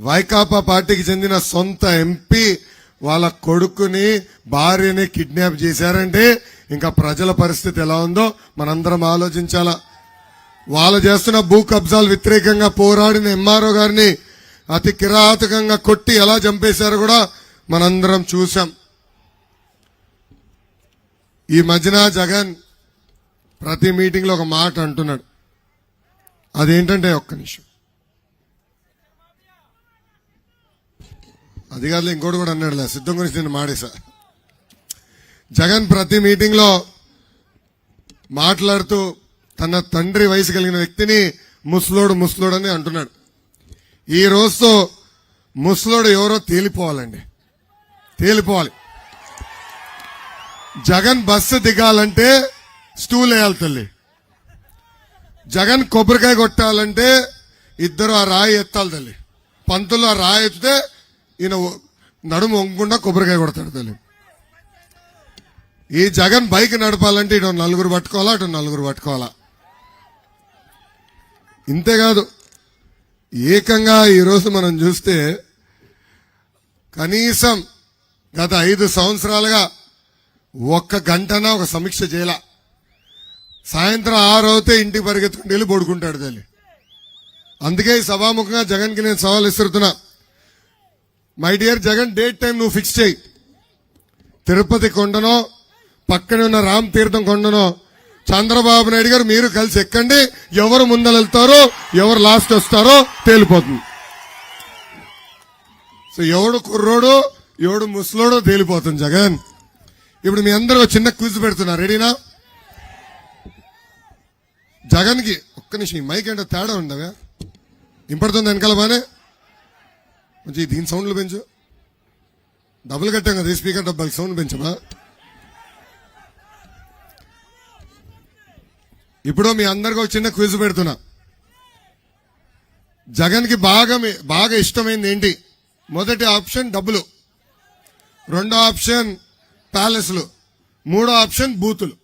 వైకాపా పార్టీకి చెందిన సొంత ఎంపీ వాళ్ళ కొడుకుని భార్యని కిడ్నాప్ చేశారంటే ఇంకా ప్రజల పరిస్థితి ఎలా ఉందో మనందరం ఆలోచించాలా. వాళ్ళు చేస్తున్న భూ కబ్జాలు వ్యతిరేకంగా పోరాడిన ఎంఆర్ఓ గారిని అతి కిరాతకంగా కొట్టి ఎలా చంపేశారో కూడా మనందరం చూసాం ఈ మధ్యన జగన్ ప్రతి మీటింగ్లో ఒక మాట అంటున్నాడు. అదేంటంటే ఒక్క నిమిషం. అధికారులు ఇంకోటి కూడా అన్నాడులే. సిద్ధం గురించి నేను మాడేశా. జగన్ ప్రతి మీటింగ్లో మాట్లాడుతూ తన తండ్రి వయసు కలిగిన వ్యక్తిని ముసలోడు ముసలోడు అని అంటున్నాడు. ఈ రోజుతో ముసలోడు ఎవరో తేలిపోవాలండి. తేలిపోవాలి. జగన్ బస్సు దిగాలంటే స్టూల్ వేయాలి తల్లి. జగన్ కొబ్బరికాయ కొట్టాలంటే ఇద్దరు ఆ రాయి ఎత్తాలి తల్లి. పంతులు ఆ రాయి ఎత్తితే ఈయన నడుము వంగకుండా కొబ్బరికాయ కొడతాడు తల్లి. ఈ జగన్ బైక్ నడపాలంటే ఇటు నలుగురు పట్టుకోవాలా అటు నలుగురు పట్టుకోవాలా? ఇంతేకాదు ఏకంగా ఈరోజు మనం చూస్తే కనీసం గత ఐదు సంవత్సరాలుగా ఒక్క గంటన ఒక సమీక్ష చేయాల. సాయంత్రం ఆరు అవుతే ఇంటికి పరిగెత్తుకుని వెళ్ళి పడుకుంటాడు తల్లి. అందుకే సభాముఖంగా జగన్కి నేను సవాల్ ఇస్తున్నా my dear Jagan date time నువ్వు ఫిక్స్ చేయి. తిరుపతి కొండనో పక్కనే ఉన్న రామ్ తీర్థం కొండనో చంద్రబాబు నాయుడు గారు మీరు కలిసి ఎక్కండి. ఎవరు ముందర వెళ్తారో ఎవరు లాస్ట్ వస్తారో తేలిపోతుంది. సో ఎవడు కుర్రోడు ఎవడు ముసలోడో తేలిపోతుంది జగన్. ఇప్పుడు మీ అందరూ చిన్న క్విజ్ పెడుతున్నారు రెడీనా జగన్కి ఒక్క నిమిషం ఈ మైక్ ఏంటో తేడా ఉండవా ఇంపడుతుంది వెనకాల బానే? మంచి దీని సౌండ్లు పెంచు. డబ్బులు కట్టాం కదా స్పీకర్ డబ్బాలకి సౌండ్ పెంచమా? ఇప్పుడు మీ అందరికి ఒక చిన్న క్విజ్ పెడుతున్నా. జగన్కి బాగా మీ- బాగా ఇష్టమైంది ఏంటి? మొదటి ఆప్షన్ డబ్బులు. రెండో ఆప్షన్ ప్యాలెస్లు. మూడో ఆప్షన్ బూతులు.